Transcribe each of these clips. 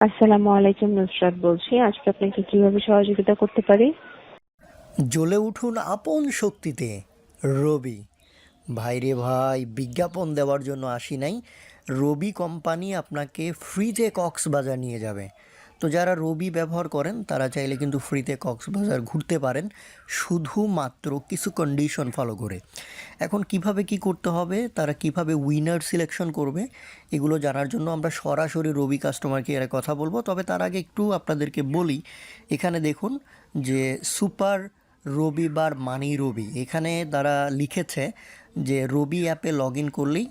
আসসালামু আলাইকুম, নুসরাত বলছি। আজকে আপনাকে কীভাবে সহযোগিতা করতে পারি? জ্বলে উঠুন আপন শক্তিতে, রবি। ভাইরে ভাই, বিজ্ঞাপন দেওয়ার জন্য আসি নাই। রবি কোম্পানি আপনাকে ফ্রিতে কক্সবাজার নিয়ে যাবে। তো যারা রবি ব্যবহার করেন, তারা চাইলে কিন্তু ফ্রিতে কক্সবাজার ঘুরতে পারেন। শুধুমাত্র কিছু কন্ডিশন ফলো করে। এখন কীভাবে কি করতে হবে, তারা কীভাবে উইনার সিলেকশন করবে, এগুলো জানার জন্য আমরা সরাসরি রবি কাস্টমার কেয়ারে কথা বলব। তবে তার আগে একটু আপনাদেরকে বলি, এখানে দেখুন যে সুপার রবিবার মানি রবি। এখানে তারা লিখেছে যে রবি অ্যাপে লগ ইন করলেই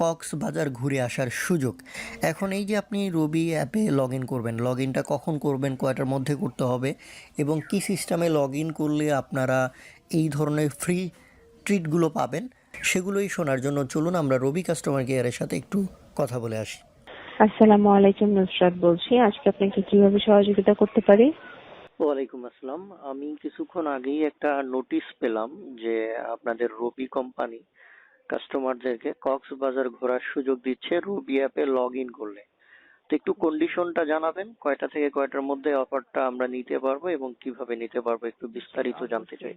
কক্সবাজার ঘুরে আসার সুযোগ। এখন এই যে আপনি রবি অ্যাপে লগ ইন করবেন লগ ইনটা কখন করবেন কয়টার মধ্যে করতে হবে এবং কি সিস্টেমে লগ ইন করলে আপনারা এই ধরনের ফ্রি ট্রিটগুলো পাবেন সেগুলোই শোনার জন্য চলুন আমরা রবি কাস্টমার কেয়ারের সাথে একটু কথা বলে আসি। আসসালামু আলাইকুম নুসরাত বলছি। আজকে আপনাকে কীভাবে সহযোগিতা করতে পারি? ওয়ালাইকুম আসসালাম। আমি কিছুক্ষণ আগেই একটা নোটিশ পেলাম যে আপনাদের রবি কোম্পানি কাস্টমারদেরকে কক্সবাজার ঘোরার সুযোগ দিচ্ছে রবি অ্যাপে লগ ইন করলে। তো একটু কন্ডিশনটা জানাবেন কয়টা থেকে কয়টার মধ্যে অফারটা আমরা নিতে পারব এবং কীভাবে নিতে পারব একটু বিস্তারিত জানতে চাই।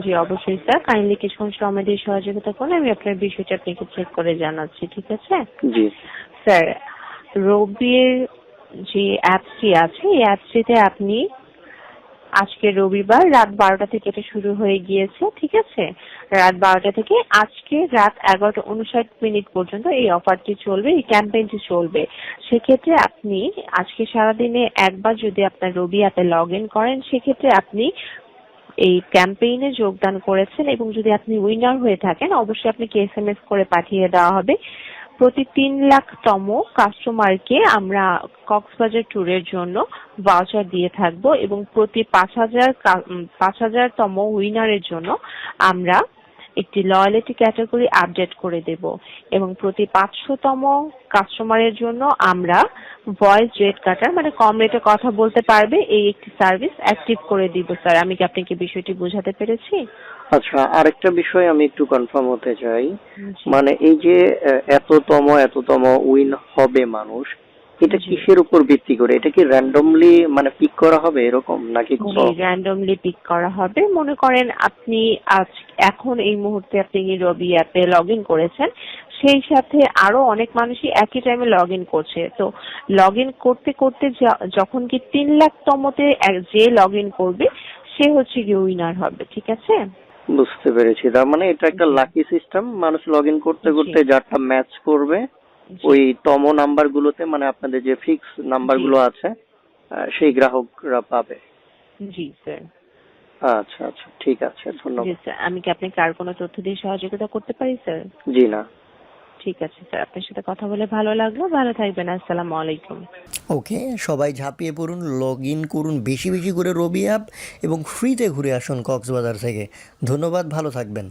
জি অবশ্যই স্যার। কাইন্ডলি কিছুক্ষণ সময় দিয়ে সহযোগিতা করুন আমি আপনার বিষয়টা আপনাকে চেক করে জানাচ্ছি ঠিক আছে? জি। স্যার রবির যে অ্যাপসটি আছে এই অ্যাপসটিতে আপনি আজকে রবিবার রাত বারোটা থেকে এটা শুরু হয়ে গিয়েছে, ঠিক আছে? রাত বারোটা থেকে আজকে রাত এগারোটা উনষাট মিনিট পর্যন্ত এই অফারটি চলবে, এই ক্যাম্পেইনটি চলবে। সেক্ষেত্রে আপনি আজকে সারাদিনে একবার যদি আপনার রবি অ্যাপে লগ ইন করেন, সেক্ষেত্রে আপনি এই ক্যাম্পেইনে যোগদান করেছেন এবং যদি আপনি উইনার হয়ে থাকেন, অবশ্যই আপনাকে এস এম এস করে পাঠিয়ে দেওয়া হবে। প্রতি তিন লাখতম কাস্টমারকে আমরা কক্সবাজার ট্যুরের জন্য ভাউচার দিয়ে থাকব এবং প্রতি পাঁচ হাজার পাঁচ হাজার তম উইনারের জন্য আমরা একটি লয়ালিটি ক্যাটাগরি আপডেট করে দেব এবং প্রতি পাঁচশোতম কাস্টমারের জন্য আমরা ভয়েস রেট কাটার মানে কম রেটে কথা বলতে পারবে এই একটি সার্ভিস অ্যাক্টিভ করে দিব স্যার আমি কি আপনাকে বিষয়টি বোঝাতে পেরেছি? আচ্ছা আরেকটা বিষয় আমি একটু কনফার্ম হতে চাই। মানে এই যে এততম এততম উইন হবে মানুষ এটা। কিসের উপর ভিত্তি করে? এটা কি র্যান্ডমলি মানে পিক করা হবে এরকম নাকি কোনো? র্যান্ডমলি পিক করা হবে। মনে করেন আপনি আজ এখন এই মুহূর্তে আপনি রবি অ্যাপে লগ ইন করেছেন সেই সাথে আরও অনেক মানুষই একই টাইমে লগ ইন করছে। তো লগ ইন করতে করতে যখন কি তিন লাখতমতে এক- যে লগ ইন করবে সে হচ্ছে কি উইনার হবে ঠিক আছে? বুঝতে পেরেছি। তার মানে এটা একটা লাকি সিস্টেম মানুষ লগ ইন করতে করতে যারটা ম্যাচ করবে। ওই তম নাম্বার গুলোতে মানে আপনাদের যে ফিক্স নাম্বারগুলো আছে সেই গ্রাহকরা পাবে। জি স্যার আচ্ছা আচ্ছা ঠিক আছে ধন্যবাদ। স্যার আমি কি আপনাকে আর কোনো তথ্য দিয়ে সহযোগিতা করতে পারি স্যার জি না। ঠিক আছে স্যার আপনার সাথে কথা বলে ভালো লাগল ভালো থাকবেন আসসালামু আলাইকুম। ওকে সবাই ঝাঁপিয়ে পড়ুন লগ ইন করুন বেশি বেশি করে রবি অ্যাপ এবং ফ্রিতে ঘুরে আসুন কক্সবাজার থেকে। ধন্যবাদ ভালো থাকবেন।